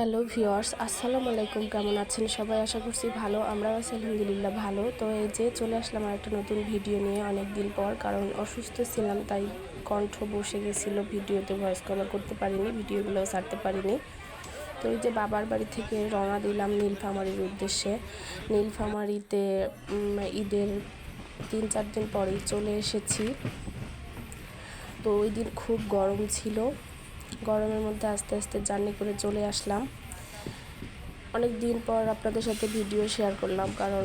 Hello viewers আসসালামু আলাইকুম। কেমন আছেন সবাই? আশা করছি ভালো, আমরাও আছি আলহামদুলিল্লাহ ভালো। তো এই যে চলে আসলাম আর একটা নতুন ভিডিও নিয়ে অনেক দিন পর, কারণ অসুস্থ ছিলাম তাই কণ্ঠ বসে গেছিল ভিডিওতে ভয়েস কভার করতে পারিনি, ভিডিওগুলোও ছাড়তে পারিনি। তো এই যে বাবার বাড়ি থেকে রওনা দিলাম নীলফামারির উদ্দেশ্যে। নীলফামারিতে ঈদের তিন চার দিন পরেই চলে এসেছি। তো ওই দিন খুব গরম ছিল। গরমের মধ্যে আস্তে আস্তে জার্নি করে চলে আসলাম। অনেক দিন পর আপনাদের সাথে ভিডিও শেয়ার করলাম, কারণ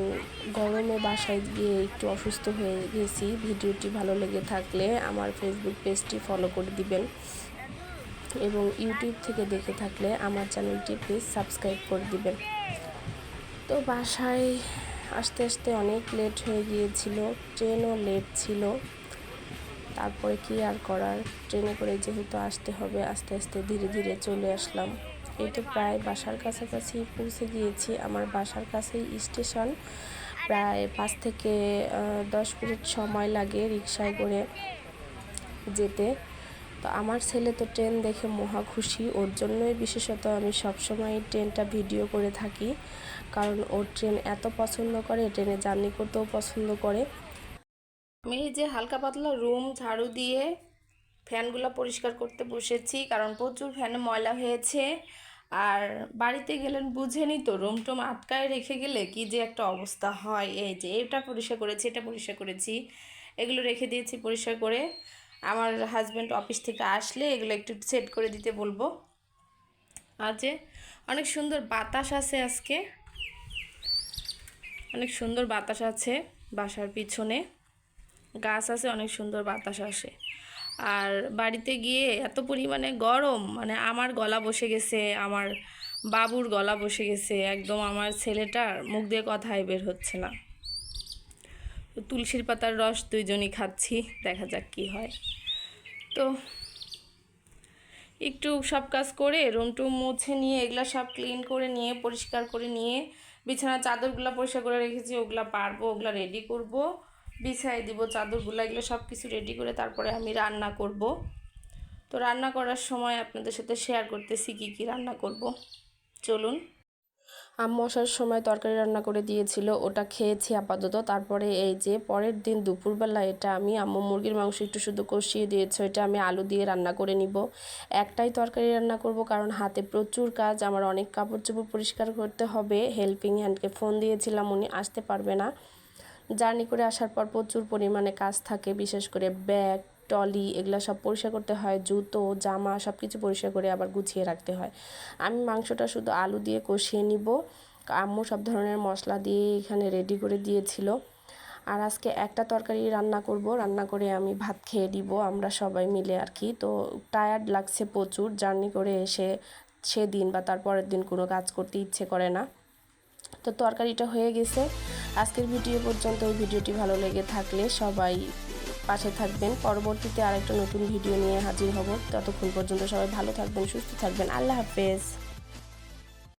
গরমে বাসায় গিয়ে একটু অসুস্থ হয়ে গেছি। ভিডিওটি ভালো লেগে থাকলে আমার ফেসবুক পেজটি ফলো করে দিবেন এবং ইউটিউব থেকে দেখে থাকলে আমার চ্যানেলটি প্লিজ সাবস্ক্রাইব করে দিবেন। তো বাসায় আসতে আসতে অনেক লেট হয়ে গিয়েছিল ট্রেনও লেট ছিল। তারপরে কি আর করার? ট্রেনে করে যেহেতু আসতে হবে, আস্তে আস্তে ধীরে ধীরে চলে আসলাম। এই তো প্রায় বাসার কাছাকাছি পৌঁছে গিয়েছি। আমার বাসার কাছেই স্টেশন। প্রায় পাঁচ থেকে দশ মিনিট সময় লাগে রিক্সায় করে যেতে। তো আমার ছেলে তো ট্রেন দেখে মহা খুশি। ওর জন্যই বিশেষত আমি সবসময় ট্রেনটা ভিডিও করে থাকি। কারণ ওর ট্রেন এত পছন্দ করে ট্রেনে জার্নি করতেও পছন্দ করে। আমি এই যে হালকা পাতলা রুম ঝাড়ু দিয়ে ফ্যানগুলো পরিষ্কার করতে বসেছি, কারণ প্রচুর ফ্যানে ময়লা হয়েছে। আর বাড়িতে গেলেন বুঝেনি তো রুম টুম আটকায় রেখে গেলে কি যে একটা অবস্থা হয়। এই যে এটা পরিষ্কার করেছি, এটা পরিষ্কার করেছি, এগুলো রেখে দিয়েছি পরিষ্কার করে। আমার হাজব্যান্ড অফিস থেকে আসলে এগুলো একটু সেট করে দিতে বলব। যে অনেক সুন্দর বাতাস আছে আজকে। অনেক সুন্দর বাতাস আছে বাসার পিছনে। গাছ আছে, অনেক সুন্দর বাতাস আসে। আর বাড়িতে গিয়ে এত পরিমাণে গরম মানে আমার গলা বসে গেছে, আমার বাবুর গলা বসে গেছে, একদম আমার ছেলেটার মুখ দিয়ে কথাই বের হচ্ছে না। তুলসীর পাতার রস দুইজনই খাচ্ছি, দেখা যাক কি হয়। তো একটু সব কাজ করে রুম টুম মুছে নিয়ে, এগুলা সব ক্লিন করে নিয়ে, পরিষ্কার করে নিয়ে, বিছানার চাদরগুলো পরিষ্কার করে রেখেছি, ওগুলা পারব, ওগুলা রেডি করব। বিছাই দিব চাদরগুলো এগুলো সব কিছু রেডি করে তারপরে আমি রান্না করব। তো রান্না করার সময় আপনাদের সাথে শেয়ার করতেছি কী কী রান্না করব। চলুন। আম্মু আসার সময় তরকারি রান্না করে দিয়েছিল, ওটা খেয়েছি আপাতত। তারপরে এই যে পরের দিন দুপুরবেলা এটা আমি আম্মু মুরগির মাংস একটু শুধু কষিয়ে দিয়েছে এটা আমি আলু দিয়ে রান্না করে নিব। একটাই তরকারি রান্না করব কারণ হাতে প্রচুর কাজ, আমার অনেক কাপড় চোপড় পরিষ্কার করতে হবে। হেল্পিং হ্যান্ডকে ফোন দিয়েছিলাম, উনি আসতে পারবে না। জার্নি করে আসার পর প্রচুর পরিমাণে কাজ থাকে, বিশেষ করে ব্যাগ টলি এগুলো সব পরিষ্কার করতে হয়, জুতো, জামা সব কিছু পরিষ্কার করে আবার গুছিয়ে রাখতে হয়। আমি মাংসটা শুধু আলু দিয়ে কষিয়ে নিব, আম্মু সব ধরনের মশলা দিয়ে এখানে রেডি করে দিয়েছিল। আর আজকে একটা তরকারি রান্না করব, রান্না করে আমি ভাত খেয়ে দিব আমরা সবাই মিলে আর কি। তো টায়ার্ড লাগছে প্রচুর, জার্নি করে এসে সেদিন বা তার পরের দিন কোনো কাজ করতে ইচ্ছে করে না। তো তরকারিটা হয়ে গেছে। আজকের ভিডিও পর্যন্ত এই ভিডিওটি ভালো লেগে থাকলে সবাই পাশে থাকবেন। পরবর্তীতে আরেকটা নতুন ভিডিও নিয়ে হাজির হব। ততক্ষণ পর্যন্ত সবাই ভালো থাকবেন, সুস্থ থাকবেন। আল্লাহ হাফেজ।